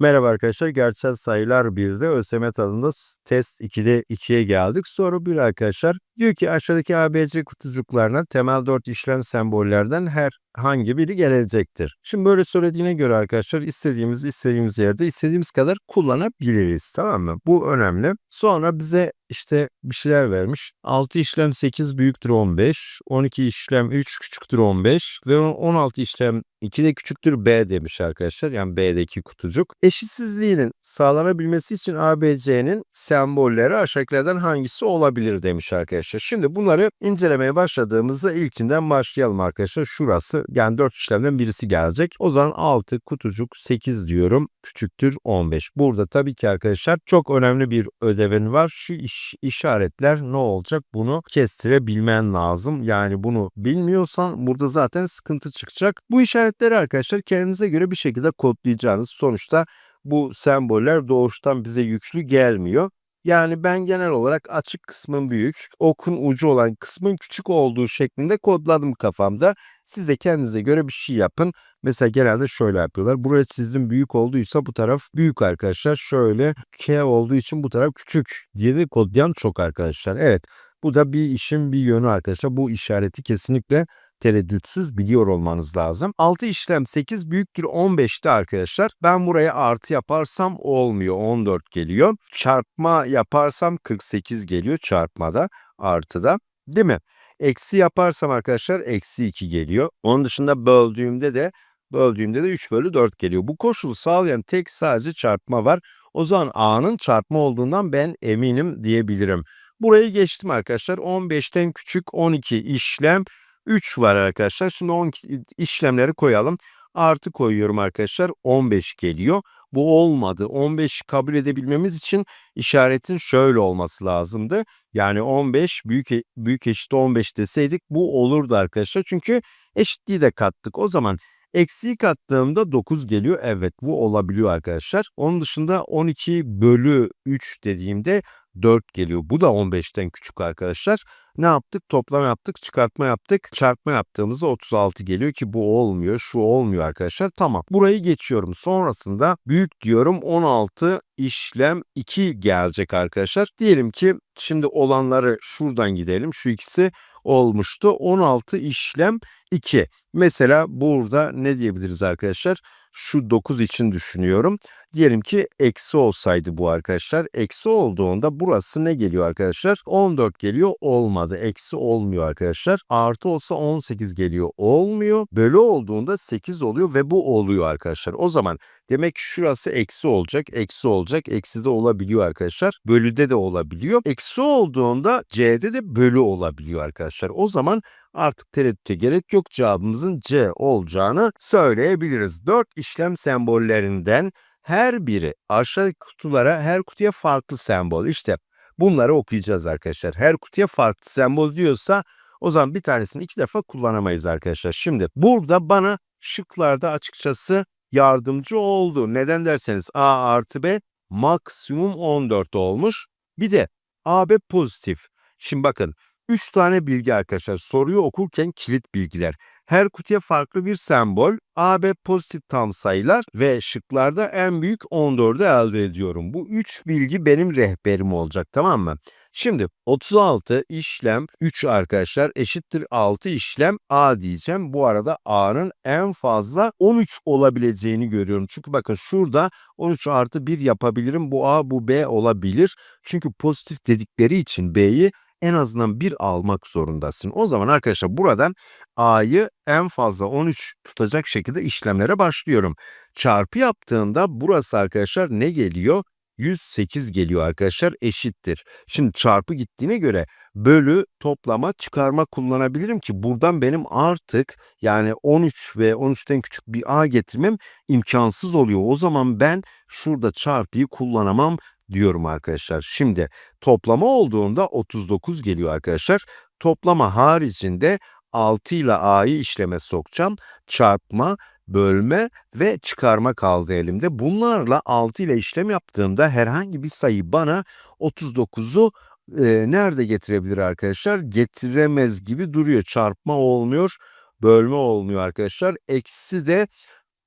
Merhaba arkadaşlar. Gerçel sayılar 1'de ÖSYM tadında s- test 2'de 2'ye geldik. Soru 1 arkadaşlar. Diyor ki aşağıdaki ABC kutucuklarına temel 4 işlem sembollerden herhangi biri gelecektir. Şimdi böyle söylediğine göre arkadaşlar istediğimiz istediğimiz yerde istediğimiz kadar kullanabiliriz. Tamam mı? Bu önemli. Sonra bize işte bir şeyler vermiş. 6 işlem 8 büyüktür 15. 12 işlem 3 küçüktür 15. Ve 16 işlem 2 de küçüktür B demiş arkadaşlar. Yani B'deki kutucuk. Eşitsizliğinin sağlanabilmesi için ABC'nin sembolleri aşağıdakilerden hangisi olabilir demiş arkadaşlar. Şimdi bunları incelemeye başladığımızda ilkinden başlayalım arkadaşlar. Şurası yani 4 işlemden birisi gelecek. O zaman 6 kutucuk 8 diyorum küçüktür 15. Burada tabii ki arkadaşlar çok önemli bir ödevin var. Şu iş, işaretler ne olacak bunu kestirebilmen lazım. Yani bunu bilmiyorsan burada zaten sıkıntı çıkacak. Bu işaretleri arkadaşlar kendinize göre bir şekilde kodlayacağınız sonuçta bu semboller doğuştan bize yüklü gelmiyor. Yani ben genel olarak açık kısmın büyük, okun ucu olan kısmın küçük olduğu şeklinde kodladım kafamda. Siz de kendinize göre bir şey yapın. Mesela genelde şöyle yapıyorlar. Buraya çizdim büyük olduysa bu taraf büyük arkadaşlar. Şöyle K olduğu için bu taraf küçük diye de kodlayan çok arkadaşlar. Evet bu da bir işin bir yönü arkadaşlar. Bu işareti kesinlikle tereddütsüz biliyor olmanız lazım. 6 işlem 8 büyüktür 15'te arkadaşlar. Ben buraya artı yaparsam olmuyor 14 geliyor. Çarpma yaparsam 48 geliyor çarpmada artıda değil mi? Eksi yaparsam arkadaşlar eksi 2 geliyor. Onun dışında böldüğümde de böldüğümde de 3 bölü 4 geliyor. Bu koşulu sağlayan tek sadece çarpma var. O zaman A'nın çarpma olduğundan ben eminim diyebilirim. Burayı geçtim arkadaşlar. 15'ten küçük 12 işlem 3 var arkadaşlar. Şimdi 12 işlemleri koyalım. Artı koyuyorum arkadaşlar. 15 geliyor. Bu olmadı. 15 kabul edebilmemiz için işaretin şöyle olması lazımdı. Yani 15 büyük e- büyük eşit 15 deseydik bu olurdu arkadaşlar. Çünkü eşitliği de kattık. O zaman eksiği kattığımda 9 geliyor. Evet bu olabiliyor arkadaşlar. Onun dışında 12 bölü 3 dediğimde 4 geliyor. Bu da 15'ten küçük arkadaşlar. Ne yaptık? Toplam yaptık, çıkartma yaptık. Çarpma yaptığımızda 36 geliyor ki bu olmuyor, şu olmuyor arkadaşlar. Tamam. Burayı geçiyorum. Sonrasında büyük diyorum 16 işlem 2 gelecek arkadaşlar. Diyelim ki şimdi olanları şuradan gidelim. Şu ikisi olmuştu. 16 işlem 2. Mesela burada ne diyebiliriz arkadaşlar? Şu 9 için düşünüyorum. Diyelim ki eksi olsaydı bu arkadaşlar. Eksi olduğunda burası ne geliyor arkadaşlar? 14 geliyor olmadı. Eksi olmuyor arkadaşlar. Artı olsa 18 geliyor olmuyor. Bölü olduğunda 8 oluyor ve bu oluyor arkadaşlar. O zaman demek şurası eksi olacak. Eksi olacak. Eksi de olabiliyor arkadaşlar. Bölüde de olabiliyor. Eksi olduğunda C'de de bölü olabiliyor arkadaşlar. O zaman artık tereddüte gerek yok. Cevabımızın C olacağını söyleyebiliriz. 4 işlem sembollerinden her biri aşağıdaki kutulara her kutuya farklı sembol. İşte bunları okuyacağız arkadaşlar. Her kutuya farklı sembol diyorsa o zaman bir tanesini iki defa kullanamayız arkadaşlar. Şimdi burada bana şıklarda açıkçası yardımcı oldu. Neden derseniz A artı B maksimum 14 olmuş. Bir de AB pozitif. Şimdi bakın 3 tane bilgi arkadaşlar. Soruyu okurken kilit bilgiler. Her kutuya farklı bir sembol, AB pozitif tam sayılar ve şıklarda en büyük 14'ü elde ediyorum. Bu 3 bilgi benim rehberim olacak tamam mı? Şimdi 36 işlem 3 arkadaşlar eşittir 6 işlem A diyeceğim. Bu arada A'nın en fazla 13 olabileceğini görüyorum. Çünkü bakın şurada 13 artı 1 yapabilirim. Bu A bu B olabilir. Çünkü pozitif dedikleri için B'yi en azından bir almak zorundasın. O zaman arkadaşlar buradan A'yı en fazla 13 tutacak şekilde işlemlere başlıyorum. Çarpı yaptığında burası arkadaşlar ne geliyor? 108 geliyor arkadaşlar eşittir. Şimdi çarpı gittiğine göre bölü toplama çıkarma kullanabilirim ki buradan benim artık yani 13 ve 13'ten küçük bir A getirmem imkansız oluyor. O zaman ben şurada çarpıyı kullanamam diyorum arkadaşlar. Şimdi toplama olduğunda 39 geliyor arkadaşlar. Toplama haricinde 6 ile A'yı işleme sokacağım. Çarpma, bölme ve çıkarma kaldı elimde. Bunlarla 6 ile işlem yaptığımda herhangi bir sayı bana 39'u e, nerede getirebilir arkadaşlar? Getiremez gibi duruyor. Çarpma olmuyor, bölme olmuyor arkadaşlar. Eksi de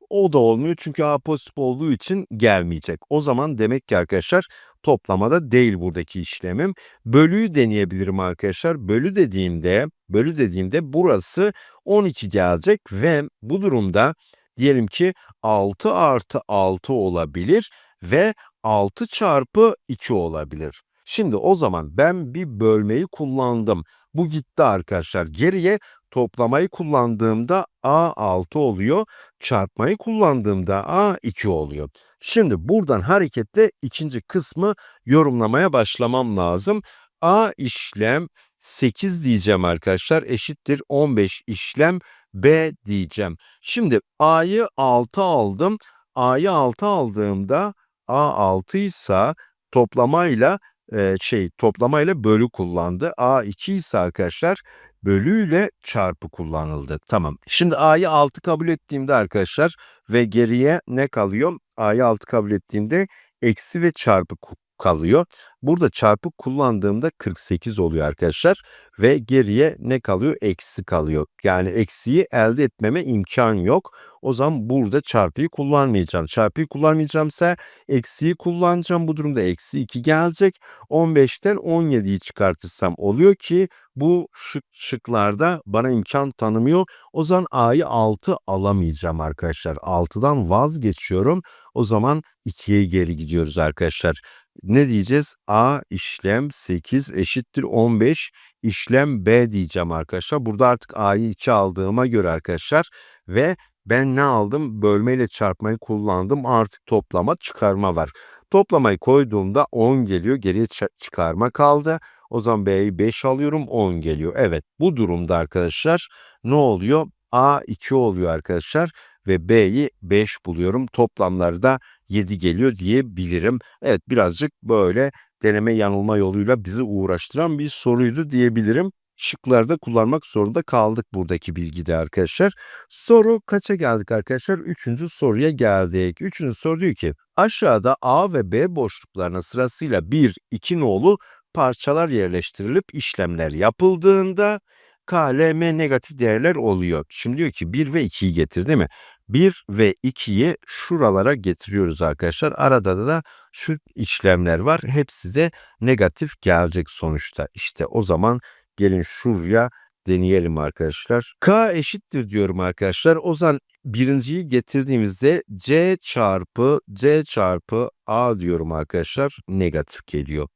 O da olmuyor çünkü A pozitif olduğu için gelmeyecek. O zaman demek ki arkadaşlar toplamada değil buradaki işlemim. Bölüyü deneyebilirim arkadaşlar. Bölü dediğimde, bölü dediğimde burası 12 gelecek ve bu durumda diyelim ki 6 artı 6 olabilir ve 6 çarpı 2 olabilir. Şimdi o zaman ben bir bölmeyi kullandım. Bu gitti arkadaşlar. Geriye toplamayı kullandığımda A 6 oluyor. Çarpmayı kullandığımda A 2 oluyor. Şimdi buradan hareketle ikinci kısmı yorumlamaya başlamam lazım. A işlem 8 diyeceğim arkadaşlar eşittir 15 işlem B diyeceğim. Şimdi A'yı 6 aldım. A'yı 6 aldığımda A 6 ise toplamayla e, şey toplamayla bölü kullandı. A 2 ise arkadaşlar bölüyle çarpı kullanıldı. Tamam. Şimdi A'yı 6 kabul ettiğimde arkadaşlar ve geriye ne kalıyor? A'yı 6 kabul ettiğimde eksi ve çarpı kalıyor. Burada çarpı kullandığımda 48 oluyor arkadaşlar ve geriye ne kalıyor? Eksi kalıyor. Yani eksiyi elde etmeme imkan yok. O zaman burada çarpıyı kullanmayacağım. Çarpıyı kullanmayacağımsa eksiyi kullanacağım. Bu durumda eksi 2 gelecek. 15'ten 17'yi çıkartırsam oluyor ki bu şık şıklarda bana imkan tanımıyor. O zaman A'yı 6 alamayacağım arkadaşlar. 6'dan vazgeçiyorum. O zaman 2'ye geri gidiyoruz arkadaşlar. Ne diyeceğiz? A işlem 8 eşittir 15 işlem B diyeceğim arkadaşlar. Burada artık A'yı 2 aldığıma göre arkadaşlar ve ben ne aldım? Bölme ile çarpmayı kullandım. Artık toplama çıkarma var. Toplamayı koyduğumda 10 geliyor. Geriye çıkarma kaldı. O zaman B'yi 5 alıyorum 10 geliyor. Evet bu durumda arkadaşlar ne oluyor? A 2 oluyor arkadaşlar ve B'yi 5 buluyorum. Toplamları da 7 geliyor diyebilirim. Evet birazcık böyle deneme yanılma yoluyla bizi uğraştıran bir soruydu diyebilirim. Şıklarda kullanmak zorunda kaldık buradaki bilgide arkadaşlar. Soru kaça geldik arkadaşlar? Üçüncü soruya geldik. Üçüncü soru diyor ki aşağıda A ve B boşluklarına sırasıyla 1, 2 nolu parçalar yerleştirilip işlemler yapıldığında KLM negatif değerler oluyor. Şimdi diyor ki 1 ve 2'yi getir değil mi? 1 ve 2'yi şuralara getiriyoruz arkadaşlar. Arada da şu işlemler var. Hepsi de negatif gelecek sonuçta. İşte o zaman gelin şuraya deneyelim arkadaşlar. K eşittir diyorum arkadaşlar. O zaman birinciyi getirdiğimizde C çarpı C çarpı A diyorum arkadaşlar. Negatif geliyor.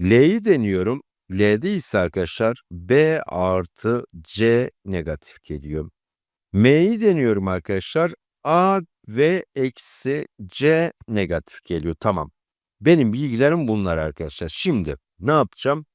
L'yi deniyorum. L'de ise arkadaşlar B artı C negatif geliyor. M'yi deniyorum arkadaşlar. A ve eksi C negatif geliyor. Tamam. Benim bilgilerim bunlar arkadaşlar. Şimdi ne yapacağım?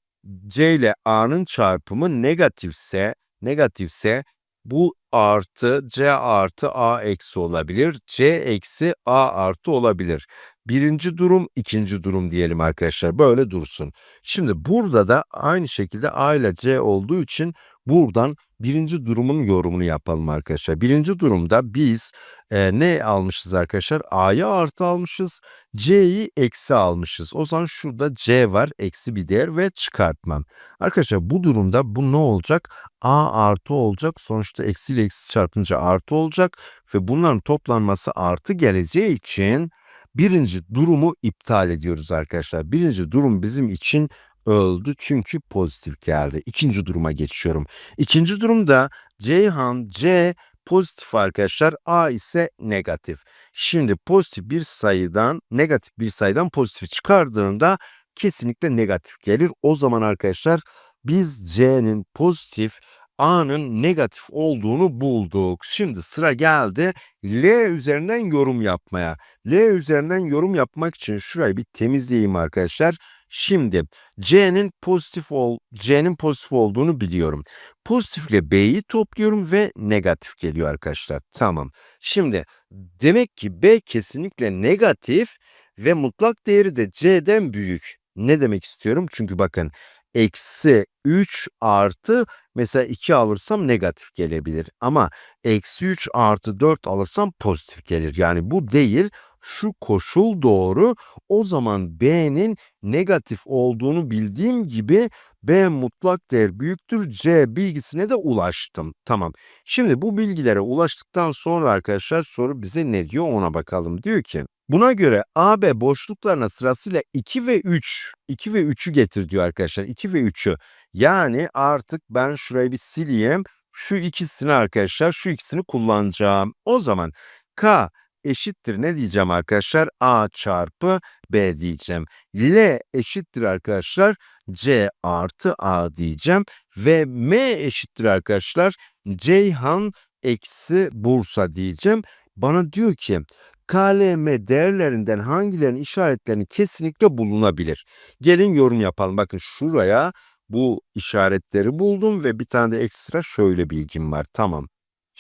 C ile A'nın çarpımı negatifse, negatifse bu artı C artı A eksi olabilir. C eksi A artı olabilir. Birinci durum, ikinci durum diyelim arkadaşlar. Böyle dursun. Şimdi burada da aynı şekilde A ile C olduğu için buradan birinci durumun yorumunu yapalım arkadaşlar. Birinci durumda biz e, ne almışız arkadaşlar? A'yı artı almışız. C'yi eksi almışız. O zaman şurada C var. Eksi bir değer ve çıkartmam. Arkadaşlar bu durumda bu ne olacak? A artı olacak. Sonuçta eksi ile eksi çarpınca artı olacak. Ve bunların toplanması artı geleceği için birinci durumu iptal ediyoruz arkadaşlar. Birinci durum bizim için öldü çünkü pozitif geldi. İkinci duruma geçiyorum. İkinci durumda Ceyhan C pozitif arkadaşlar. A ise negatif. Şimdi pozitif bir sayıdan negatif bir sayıdan pozitif çıkardığında kesinlikle negatif gelir. O zaman arkadaşlar biz C'nin pozitif A'nın negatif olduğunu bulduk. Şimdi sıra geldi L üzerinden yorum yapmaya. L üzerinden yorum yapmak için şurayı bir temizleyeyim arkadaşlar. Şimdi C'nin pozitif ol C'nin pozitif olduğunu biliyorum. Pozitifle B'yi topluyorum ve negatif geliyor arkadaşlar. Tamam. Şimdi demek ki B kesinlikle negatif ve mutlak değeri de C'den büyük. Ne demek istiyorum? Çünkü bakın eksi 3 artı mesela 2 alırsam negatif gelebilir. Ama eksi 3 artı 4 alırsam pozitif gelir. Yani bu değil şu koşul doğru o zaman B'nin negatif olduğunu bildiğim gibi B mutlak değer büyüktür C bilgisine de ulaştım. Tamam. Şimdi bu bilgilere ulaştıktan sonra arkadaşlar soru bize ne diyor ona bakalım. Diyor ki buna göre AB boşluklarına sırasıyla 2 ve 3, 2 ve 3'ü getir diyor arkadaşlar. 2 ve 3'ü. Yani artık ben şurayı bir sileyim. Şu ikisini arkadaşlar şu ikisini kullanacağım. O zaman K eşittir ne diyeceğim arkadaşlar? A çarpı B diyeceğim. L eşittir arkadaşlar C artı A diyeceğim. Ve M eşittir arkadaşlar Ceyhan eksi Bursa diyeceğim. Bana diyor ki KLM değerlerinden hangilerinin işaretlerini kesinlikle bulunabilir. Gelin yorum yapalım. Bakın şuraya bu işaretleri buldum ve bir tane de ekstra şöyle bilgim var. Tamam.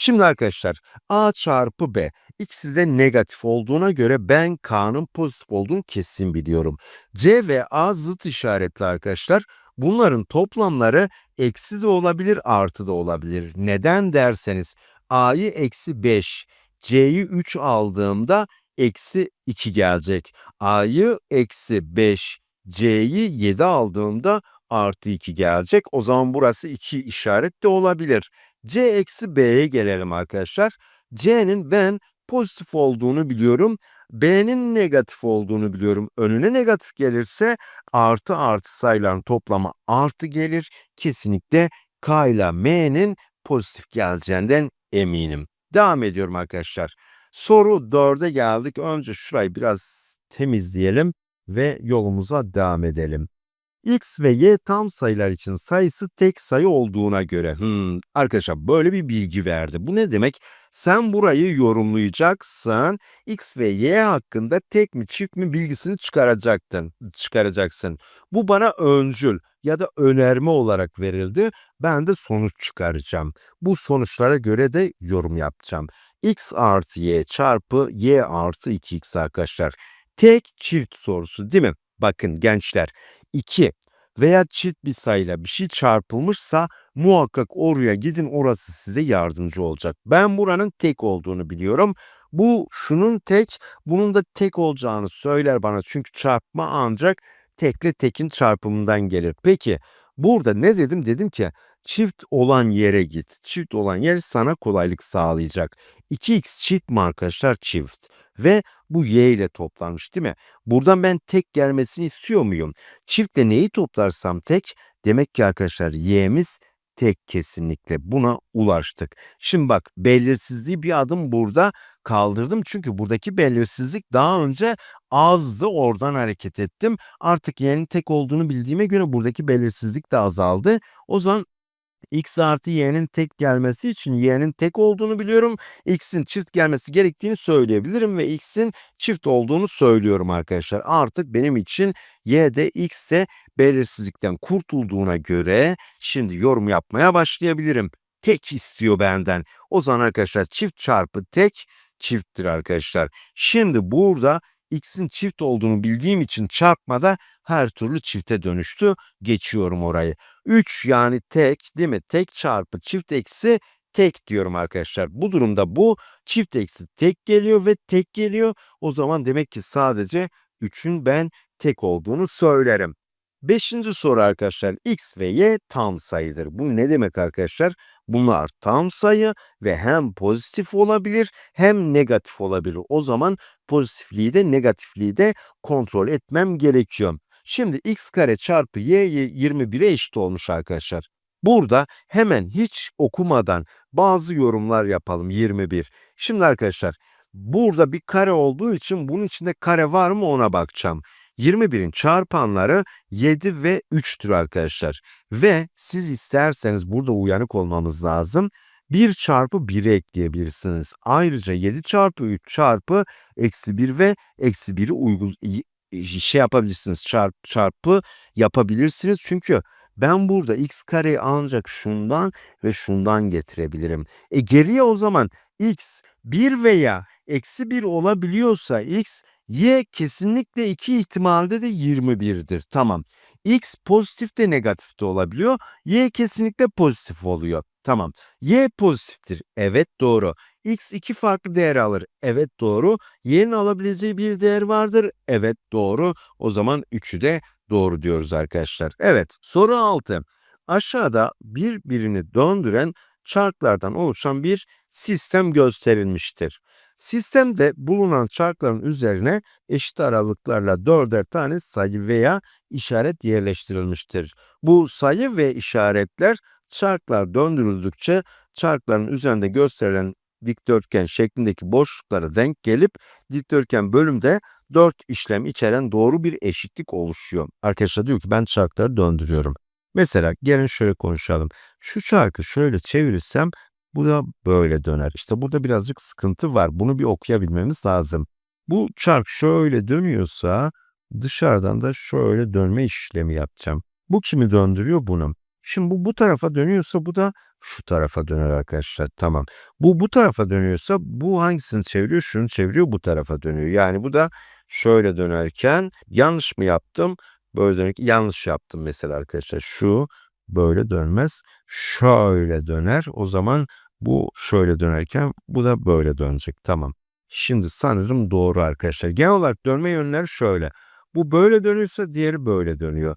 Şimdi arkadaşlar A çarpı B ikisi de negatif olduğuna göre ben K'nın pozitif olduğunu kesin biliyorum. C ve A zıt işaretli arkadaşlar. Bunların toplamları eksi de olabilir artı da olabilir. Neden derseniz A'yı eksi 5, C'yi 3 aldığımda eksi 2 gelecek. A'yı eksi 5, C'yi 7 aldığımda artı 2 gelecek. O zaman burası 2 işaret de olabilir. C eksi B'ye gelelim arkadaşlar. C'nin ben pozitif olduğunu biliyorum. B'nin negatif olduğunu biliyorum. Önüne negatif gelirse artı artı sayıların toplamı artı gelir. Kesinlikle K ile M'nin pozitif geleceğinden eminim. Devam ediyorum arkadaşlar. Soru 4'e geldik. Önce şurayı biraz temizleyelim ve yolumuza devam edelim. X ve Y tam sayılar için sayısı tek sayı olduğuna göre. Hmm, arkadaşlar böyle bir bilgi verdi. Bu ne demek? Sen burayı yorumlayacaksın. X ve Y hakkında tek mi çift mi bilgisini çıkaracaktın, çıkaracaksın. Bu bana öncül ya da önerme olarak verildi. Ben de sonuç çıkaracağım. Bu sonuçlara göre de yorum yapacağım. X artı Y çarpı Y artı 2X arkadaşlar. Tek çift sorusu değil mi? Bakın gençler 2 veya çift bir sayıyla bir şey çarpılmışsa muhakkak oraya gidin orası size yardımcı olacak. Ben buranın tek olduğunu biliyorum. Bu şunun tek, bunun da tek olacağını söyler bana. Çünkü çarpma ancak tekle tekin çarpımından gelir. Peki burada ne dedim? Dedim ki çift olan yere git. Çift olan yer sana kolaylık sağlayacak. 2x çift mi arkadaşlar? Çift. Ve bu y ile toplanmış değil mi? Buradan ben tek gelmesini istiyor muyum? Çiftle neyi toplarsam tek? Demek ki arkadaşlar y'miz tek kesinlikle buna ulaştık. Şimdi bak belirsizliği bir adım burada kaldırdım. Çünkü buradaki belirsizlik daha önce azdı oradan hareket ettim. Artık y'nin tek olduğunu bildiğime göre buradaki belirsizlik de azaldı. O zaman x artı y'nin tek gelmesi için y'nin tek olduğunu biliyorum. x'in çift gelmesi gerektiğini söyleyebilirim ve x'in çift olduğunu söylüyorum arkadaşlar. Artık benim için y de x de belirsizlikten kurtulduğuna göre şimdi yorum yapmaya başlayabilirim. Tek istiyor benden. O zaman arkadaşlar çift çarpı tek çifttir arkadaşlar. Şimdi burada x'in çift olduğunu bildiğim için çarpmada her türlü çifte dönüştü. Geçiyorum orayı. 3 yani tek değil mi? Tek çarpı çift eksi tek diyorum arkadaşlar. Bu durumda bu çift eksi tek geliyor ve tek geliyor. O zaman demek ki sadece 3'ün ben tek olduğunu söylerim. Beşinci soru arkadaşlar x ve y tam sayıdır. Bu ne demek arkadaşlar? Bunlar tam sayı ve hem pozitif olabilir hem negatif olabilir. O zaman pozitifliği de negatifliği de kontrol etmem gerekiyor. Şimdi x kare çarpı y 21'e eşit olmuş arkadaşlar. Burada hemen hiç okumadan bazı yorumlar yapalım 21. Şimdi arkadaşlar burada bir kare olduğu için bunun içinde kare var mı ona bakacağım. 21'in çarpanları 7 ve 3'tür arkadaşlar. Ve siz isterseniz burada uyanık olmamız lazım. 1 çarpı 1'i ekleyebilirsiniz. Ayrıca 7 çarpı 3 çarpı eksi 1 ve eksi 1'i uygun şey yapabilirsiniz. Çarp, çarpı yapabilirsiniz. Çünkü ben burada x kareyi ancak şundan ve şundan getirebilirim. E geriye o zaman x 1 veya eksi 1 olabiliyorsa x y kesinlikle iki ihtimalde de 21'dir. Tamam. x pozitif de negatif de olabiliyor. y kesinlikle pozitif oluyor. Tamam. y pozitiftir. Evet doğru. X iki farklı değer alır. Evet doğru. Y'nin alabileceği bir değer vardır. Evet doğru. O zaman 3'ü de doğru diyoruz arkadaşlar. Evet soru 6. Aşağıda birbirini döndüren çarklardan oluşan bir sistem gösterilmiştir. Sistemde bulunan çarkların üzerine eşit aralıklarla dörder tane sayı veya işaret yerleştirilmiştir. Bu sayı ve işaretler çarklar döndürüldükçe çarkların üzerinde gösterilen dikdörtgen şeklindeki boşluklara denk gelip dikdörtgen bölümde 4 işlem içeren doğru bir eşitlik oluşuyor. Arkadaşlar diyor ki ben çarkları döndürüyorum. Mesela gelin şöyle konuşalım. Şu çarkı şöyle çevirirsem bu da böyle döner. İşte burada birazcık sıkıntı var. Bunu bir okuyabilmemiz lazım. Bu çark şöyle dönüyorsa dışarıdan da şöyle dönme işlemi yapacağım. Bu kimi döndürüyor? Bunu. Şimdi bu bu tarafa dönüyorsa bu da şu tarafa döner arkadaşlar. Tamam. Bu bu tarafa dönüyorsa bu hangisini çeviriyor? Şunu çeviriyor bu tarafa dönüyor. Yani bu da şöyle dönerken yanlış mı yaptım? Böyle dönerken yanlış yaptım mesela arkadaşlar. Şu böyle dönmez. Şöyle döner. O zaman bu şöyle dönerken bu da böyle dönecek. Tamam. Şimdi sanırım doğru arkadaşlar. Genel olarak dönme yönleri şöyle. Bu böyle dönüyorsa diğeri böyle dönüyor.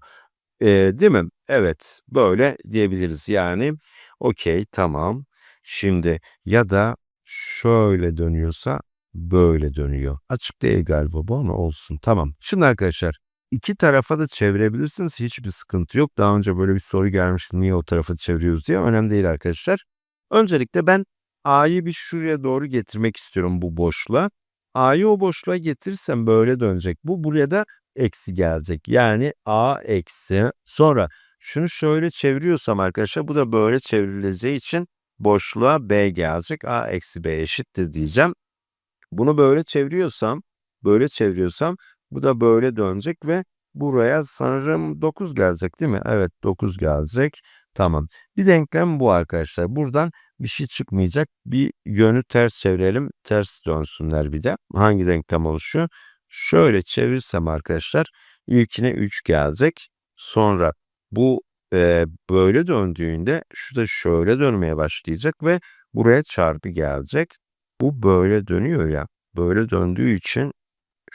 Ee, değil mi? Evet. Böyle diyebiliriz. Yani okey tamam. Şimdi ya da şöyle dönüyorsa böyle dönüyor. Açık değil galiba bu ama olsun. Tamam. Şimdi arkadaşlar iki tarafa da çevirebilirsiniz. Hiçbir sıkıntı yok. Daha önce böyle bir soru gelmişti. Niye o tarafa çeviriyoruz diye. Önemli değil arkadaşlar. Öncelikle ben A'yı bir şuraya doğru getirmek istiyorum bu boşluğa. A'yı o boşluğa getirirsem böyle dönecek. Bu buraya da eksi gelecek. Yani A eksi. Sonra şunu şöyle çeviriyorsam arkadaşlar bu da böyle çevrileceği için boşluğa B gelecek. A eksi B eşittir diyeceğim. Bunu böyle çeviriyorsam, böyle çeviriyorsam bu da böyle dönecek ve buraya sanırım 9 gelecek değil mi? Evet 9 gelecek. Tamam. Bir denklem bu arkadaşlar. Buradan bir şey çıkmayacak. Bir yönü ters çevirelim. Ters dönsünler bir de. Hangi denklem oluşuyor? Şöyle çevirsem arkadaşlar ilkine 3 gelecek. Sonra bu e, böyle döndüğünde şu da şöyle dönmeye başlayacak ve buraya çarpı gelecek. Bu böyle dönüyor ya. Böyle döndüğü için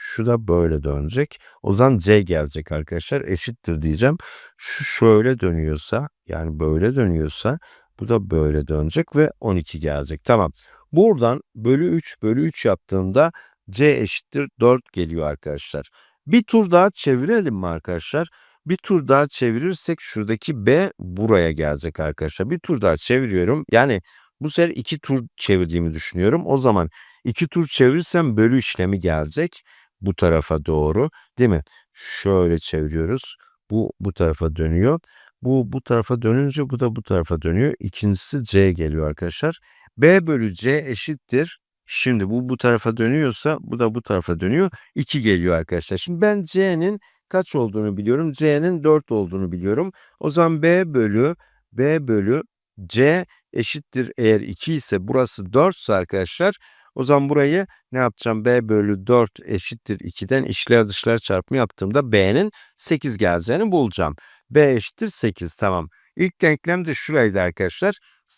şu da böyle dönecek. O zaman C gelecek arkadaşlar. Eşittir diyeceğim. Şu şöyle dönüyorsa yani böyle dönüyorsa bu da böyle dönecek ve 12 gelecek. Tamam. Buradan bölü 3 bölü 3 yaptığımda C eşittir 4 geliyor arkadaşlar. Bir tur daha çevirelim mi arkadaşlar? Bir tur daha çevirirsek şuradaki B buraya gelecek arkadaşlar. Bir tur daha çeviriyorum. Yani bu sefer iki tur çevirdiğimi düşünüyorum. O zaman iki tur çevirirsem bölü işlemi gelecek bu tarafa doğru değil mi? Şöyle çeviriyoruz. Bu bu tarafa dönüyor. Bu bu tarafa dönünce bu da bu tarafa dönüyor. İkincisi C geliyor arkadaşlar. B bölü C eşittir. Şimdi bu bu tarafa dönüyorsa bu da bu tarafa dönüyor. 2 geliyor arkadaşlar. Şimdi ben C'nin kaç olduğunu biliyorum. C'nin 4 olduğunu biliyorum. O zaman B bölü B bölü C eşittir eğer 2 ise burası 4 ise arkadaşlar o zaman burayı ne yapacağım? B bölü 4 eşittir 2'den içler dışlar çarpımı yaptığımda B'nin 8 geleceğini bulacağım. B eşittir 8 tamam. İlk denklem de şuraydı arkadaşlar.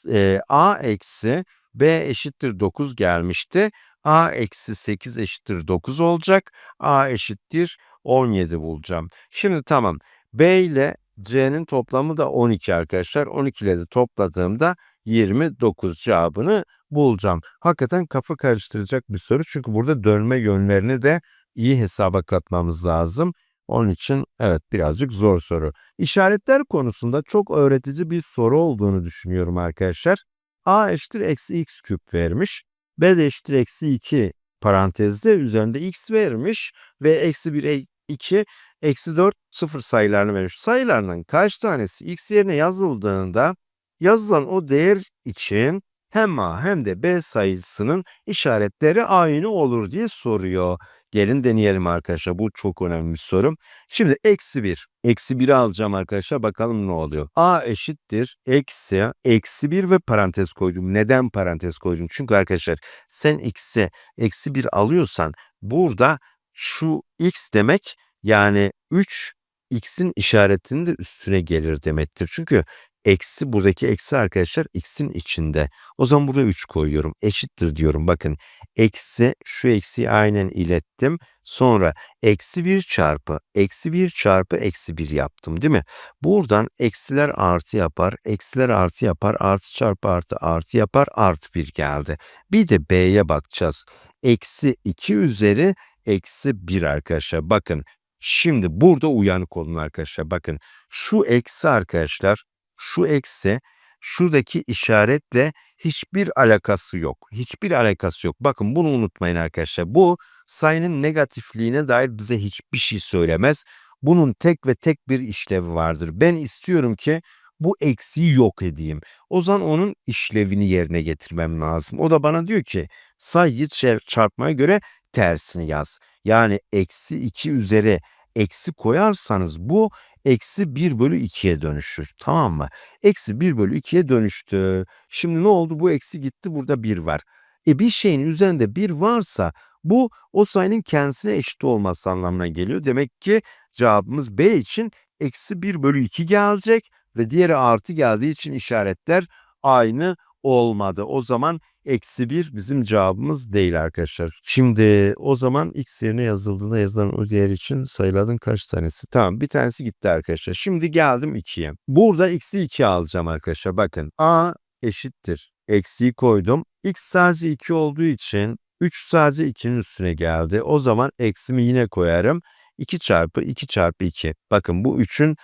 E, A eksi B eşittir 9 gelmişti. A eksi 8 eşittir 9 olacak. A eşittir 17 bulacağım. Şimdi tamam. B ile C'nin toplamı da 12 arkadaşlar. 12 ile de topladığımda 29 cevabını bulacağım. Hakikaten kafa karıştıracak bir soru. Çünkü burada dönme yönlerini de iyi hesaba katmamız lazım. Onun için evet birazcık zor soru. İşaretler konusunda çok öğretici bir soru olduğunu düşünüyorum arkadaşlar. A eşittir eksi x küp vermiş. B eşittir eksi 2 parantezde üzerinde x vermiş ve eksi 1 2 eksi 4 sıfır sayılarını vermiş. Sayılarından kaç tanesi x yerine yazıldığında yazılan o değer için hem A hem de B sayısının işaretleri aynı olur diye soruyor. Gelin deneyelim arkadaşlar. Bu çok önemli bir soru. Şimdi eksi 1. Eksi 1'i alacağım arkadaşlar. Bakalım ne oluyor. A eşittir. Eksi. Eksi 1 ve parantez koydum. Neden parantez koydum? Çünkü arkadaşlar sen x'i eksi 1 alıyorsan burada şu x demek yani 3 x'in işaretinin de üstüne gelir demektir. Çünkü Eksi buradaki eksi arkadaşlar x'in içinde. O zaman buraya 3 koyuyorum. Eşittir diyorum. Bakın eksi şu eksiyi aynen ilettim. Sonra eksi 1 çarpı eksi 1 çarpı eksi 1 yaptım değil mi? Buradan eksiler artı yapar. Eksiler artı yapar. Artı çarpı artı artı yapar. Artı 1 geldi. Bir de b'ye bakacağız. Eksi 2 üzeri eksi 1 arkadaşlar. Bakın şimdi burada uyanık olun arkadaşlar. Bakın şu eksi arkadaşlar şu eksi şuradaki işaretle hiçbir alakası yok. Hiçbir alakası yok. Bakın bunu unutmayın arkadaşlar. Bu sayının negatifliğine dair bize hiçbir şey söylemez. Bunun tek ve tek bir işlevi vardır. Ben istiyorum ki bu eksiği yok edeyim. O zaman onun işlevini yerine getirmem lazım. O da bana diyor ki sayıyı çarpmaya göre tersini yaz. Yani eksi 2 üzeri eksi koyarsanız bu eksi 1 bölü 2'ye dönüşür. Tamam mı? Eksi 1 bölü 2'ye dönüştü. Şimdi ne oldu? Bu eksi gitti burada 1 var. E bir şeyin üzerinde 1 varsa bu o sayının kendisine eşit olması anlamına geliyor. Demek ki cevabımız B için eksi 1 bölü 2 gelecek ve diğeri artı geldiği için işaretler aynı olmadı. O zaman eksi 1 bizim cevabımız değil arkadaşlar. Şimdi o zaman x yerine yazıldığında yazılan o değer için sayıların kaç tanesi? Tamam bir tanesi gitti arkadaşlar. Şimdi geldim 2'ye. Burada x'i 2 alacağım arkadaşlar. Bakın a eşittir. Eksiği koydum. x sadece 2 olduğu için 3 sadece 2'nin üstüne geldi. O zaman eksimi yine koyarım. 2 çarpı 2 çarpı 2. Bakın bu 3'ün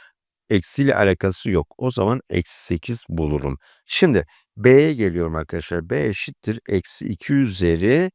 eksiyle alakası yok. O zaman eksi 8 bulurum. Şimdi B'ye geliyorum arkadaşlar. B eşittir. Eksi 2 üzeri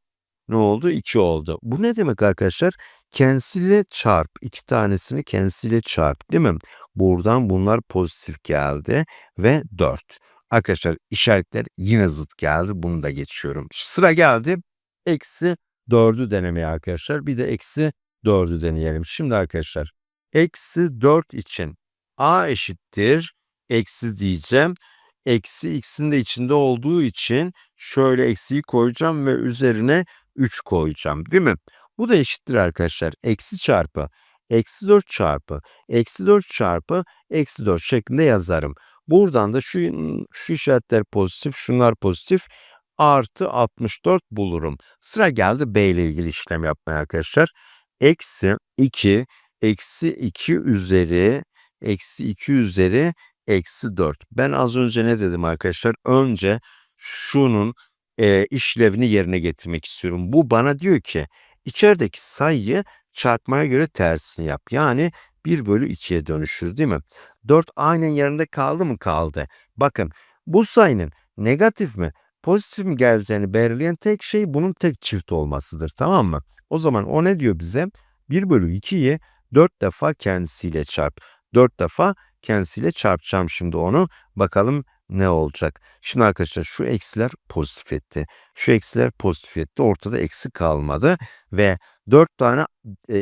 ne oldu? 2 oldu. Bu ne demek arkadaşlar? Kendisiyle çarp. iki tanesini kendisiyle çarp değil mi? Buradan bunlar pozitif geldi ve 4. Arkadaşlar işaretler yine zıt geldi. Bunu da geçiyorum. Sıra geldi. Eksi 4'ü denemeye arkadaşlar. Bir de eksi 4'ü deneyelim. Şimdi arkadaşlar eksi 4 için a eşittir. Eksi diyeceğim eksi x'in de içinde olduğu için şöyle eksiyi koyacağım ve üzerine 3 koyacağım değil mi? Bu da eşittir arkadaşlar. Eksi çarpı eksi 4 çarpı eksi 4 çarpı eksi 4 şeklinde yazarım. Buradan da şu, şu işaretler pozitif, şunlar pozitif artı 64 bulurum. Sıra geldi B ile ilgili işlem yapmaya arkadaşlar. Eksi 2 eksi 2 üzeri eksi 2 üzeri eksi 4. Ben az önce ne dedim arkadaşlar? Önce şunun e, işlevini yerine getirmek istiyorum. Bu bana diyor ki içerideki sayıyı çarpmaya göre tersini yap. Yani 1 bölü 2'ye dönüşür değil mi? 4 aynen yerinde kaldı mı? Kaldı. Bakın bu sayının negatif mi pozitif mi geleceğini belirleyen tek şey bunun tek çift olmasıdır. Tamam mı? O zaman o ne diyor bize? 1 bölü 2'yi 4 defa kendisiyle çarp. 4 defa kendisiyle çarpacağım şimdi onu. Bakalım ne olacak? Şimdi arkadaşlar şu eksiler pozitif etti. Şu eksiler pozitif etti. Ortada eksi kalmadı ve 4 tane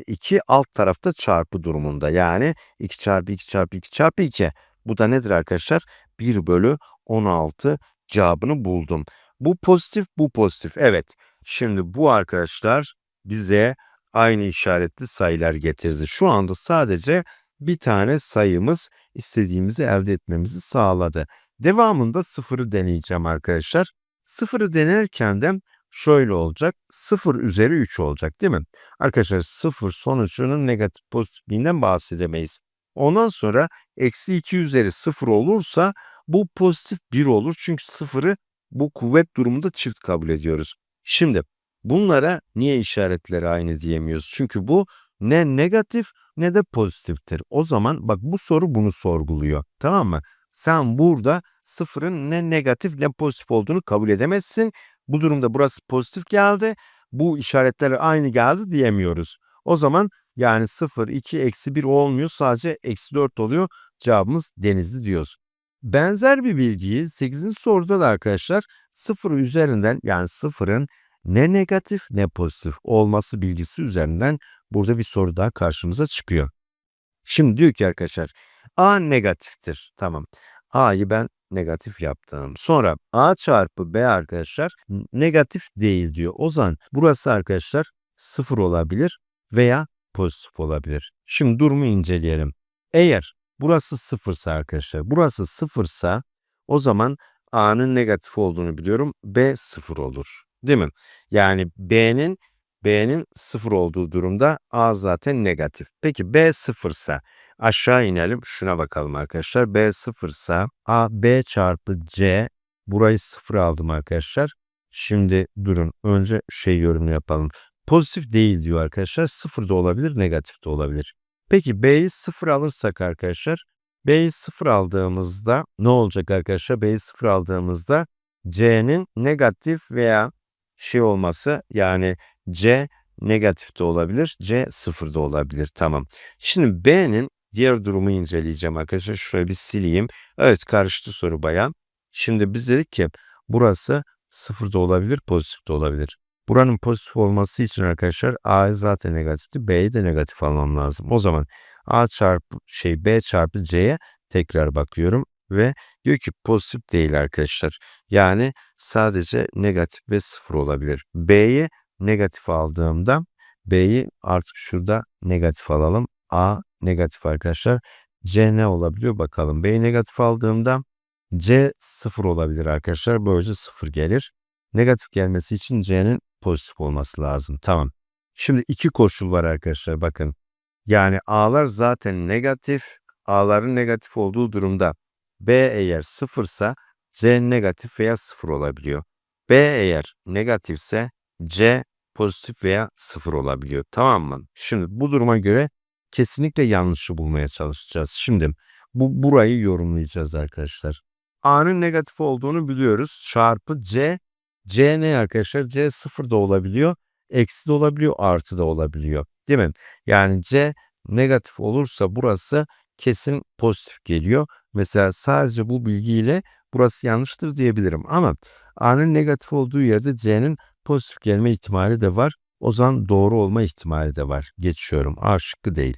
2 e, alt tarafta çarpı durumunda. Yani 2 çarpı 2 çarpı 2 çarpı 2. Bu da nedir arkadaşlar? 1 bölü 16 cevabını buldum. Bu pozitif, bu pozitif. Evet. Şimdi bu arkadaşlar bize aynı işaretli sayılar getirdi. Şu anda sadece bir tane sayımız istediğimizi elde etmemizi sağladı. Devamında sıfırı deneyeceğim arkadaşlar. Sıfırı denerken de şöyle olacak. 0 üzeri 3 olacak değil mi? Arkadaşlar 0 sonucunun negatif pozitifliğinden bahsedemeyiz. Ondan sonra eksi 2 üzeri 0 olursa bu pozitif 1 olur. Çünkü 0'ı bu kuvvet durumunda çift kabul ediyoruz. Şimdi bunlara niye işaretleri aynı diyemiyoruz? Çünkü bu ne negatif ne de pozitiftir. O zaman bak bu soru bunu sorguluyor. Tamam mı? Sen burada sıfırın ne negatif ne pozitif olduğunu kabul edemezsin. Bu durumda burası pozitif geldi. Bu işaretler aynı geldi diyemiyoruz. O zaman yani 0, 2, eksi 1 olmuyor. Sadece eksi 4 oluyor. Cevabımız denizli diyoruz. Benzer bir bilgiyi 8. soruda da arkadaşlar 0 üzerinden yani 0'ın ne negatif ne pozitif olması bilgisi üzerinden burada bir soru daha karşımıza çıkıyor. Şimdi diyor ki arkadaşlar A negatiftir. Tamam. A'yı ben negatif yaptım. Sonra A çarpı B arkadaşlar negatif değil diyor. O zaman burası arkadaşlar sıfır olabilir veya pozitif olabilir. Şimdi durumu inceleyelim. Eğer burası sıfırsa arkadaşlar, burası sıfırsa o zaman A'nın negatif olduğunu biliyorum. B sıfır olur. Değil mi? Yani B'nin B'nin sıfır olduğu durumda A zaten negatif. Peki B sıfırsa aşağı inelim. Şuna bakalım arkadaşlar. B sıfırsa A B çarpı C burayı sıfır aldım arkadaşlar. Şimdi durun. Önce şey yorumu yapalım. Pozitif değil diyor arkadaşlar. Sıfır da olabilir, negatif de olabilir. Peki B'yi sıfır alırsak arkadaşlar B'yi sıfır aldığımızda ne olacak arkadaşlar? B'yi sıfır aldığımızda C'nin negatif veya şey olması yani C negatif de olabilir, C sıfır da olabilir. Tamam. Şimdi B'nin diğer durumu inceleyeceğim arkadaşlar. Şöyle bir sileyim. Evet karıştı soru bayan. Şimdi biz dedik ki burası sıfır da olabilir, pozitif de olabilir. Buranın pozitif olması için arkadaşlar A zaten negatifti. B'yi de negatif almam lazım. O zaman A çarpı şey B çarpı C'ye tekrar bakıyorum ve diyor ki pozitif değil arkadaşlar. Yani sadece negatif ve sıfır olabilir. B'yi negatif aldığımda B'yi artık şurada negatif alalım. A negatif arkadaşlar. C ne olabiliyor bakalım. B'yi negatif aldığımda C sıfır olabilir arkadaşlar. Böylece sıfır gelir. Negatif gelmesi için C'nin pozitif olması lazım. Tamam. Şimdi iki koşul var arkadaşlar bakın. Yani A'lar zaten negatif. A'ların negatif olduğu durumda B eğer sıfırsa C negatif veya sıfır olabiliyor. B eğer negatifse C pozitif veya sıfır olabiliyor. Tamam mı? Şimdi bu duruma göre kesinlikle yanlışı bulmaya çalışacağız. Şimdi bu burayı yorumlayacağız arkadaşlar. A'nın negatif olduğunu biliyoruz. Çarpı C. C ne arkadaşlar? C sıfır da olabiliyor. Eksi de olabiliyor. Artı da olabiliyor. Değil mi? Yani C negatif olursa burası kesin pozitif geliyor. Mesela sadece bu bilgiyle burası yanlıştır diyebilirim. Ama A'nın negatif olduğu yerde C'nin pozitif gelme ihtimali de var. O zaman doğru olma ihtimali de var. Geçiyorum. A şıkkı değil.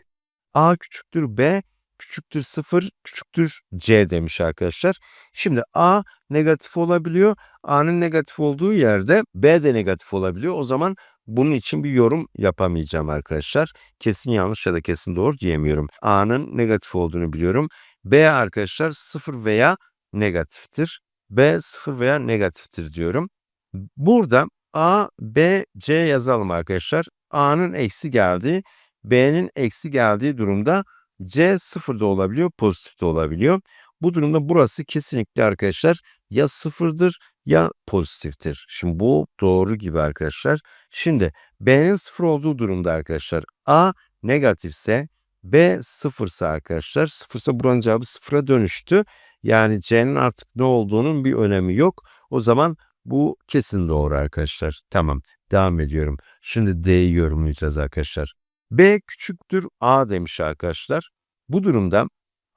A küçüktür B küçüktür 0 küçüktür C demiş arkadaşlar. Şimdi A negatif olabiliyor. A'nın negatif olduğu yerde B de negatif olabiliyor. O zaman bunun için bir yorum yapamayacağım arkadaşlar. Kesin yanlış ya da kesin doğru diyemiyorum. A'nın negatif olduğunu biliyorum. B arkadaşlar 0 veya negatiftir. B 0 veya negatiftir diyorum. Burada A, B, C yazalım arkadaşlar. A'nın eksi geldiği, B'nin eksi geldiği durumda C sıfır da olabiliyor, pozitif de olabiliyor. Bu durumda burası kesinlikle arkadaşlar ya sıfırdır ya pozitiftir. Şimdi bu doğru gibi arkadaşlar. Şimdi B'nin sıfır olduğu durumda arkadaşlar A negatifse B sıfırsa arkadaşlar sıfırsa buranın cevabı sıfıra dönüştü. Yani C'nin artık ne olduğunun bir önemi yok. O zaman bu kesin doğru arkadaşlar. Tamam devam ediyorum. Şimdi D'yi yorumlayacağız arkadaşlar. B küçüktür A demiş arkadaşlar. Bu durumda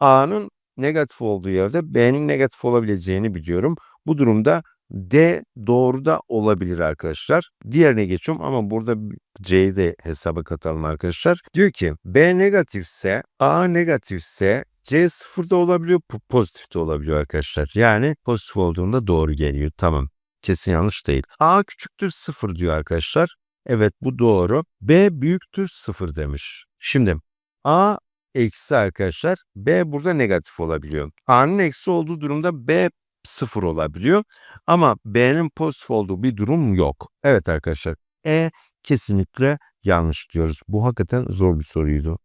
A'nın negatif olduğu yerde B'nin negatif olabileceğini biliyorum. Bu durumda D doğru da olabilir arkadaşlar. Diğerine geçiyorum ama burada C'yi de hesaba katalım arkadaşlar. Diyor ki B negatifse A negatifse C sıfırda olabiliyor, pozitif de olabiliyor arkadaşlar. Yani pozitif olduğunda doğru geliyor. Tamam. Kesin yanlış değil. A küçüktür sıfır diyor arkadaşlar. Evet bu doğru. B büyüktür sıfır demiş. Şimdi A eksi arkadaşlar. B burada negatif olabiliyor. A'nın eksi olduğu durumda B sıfır olabiliyor. Ama B'nin pozitif olduğu bir durum yok. Evet arkadaşlar. E kesinlikle yanlış diyoruz. Bu hakikaten zor bir soruydu.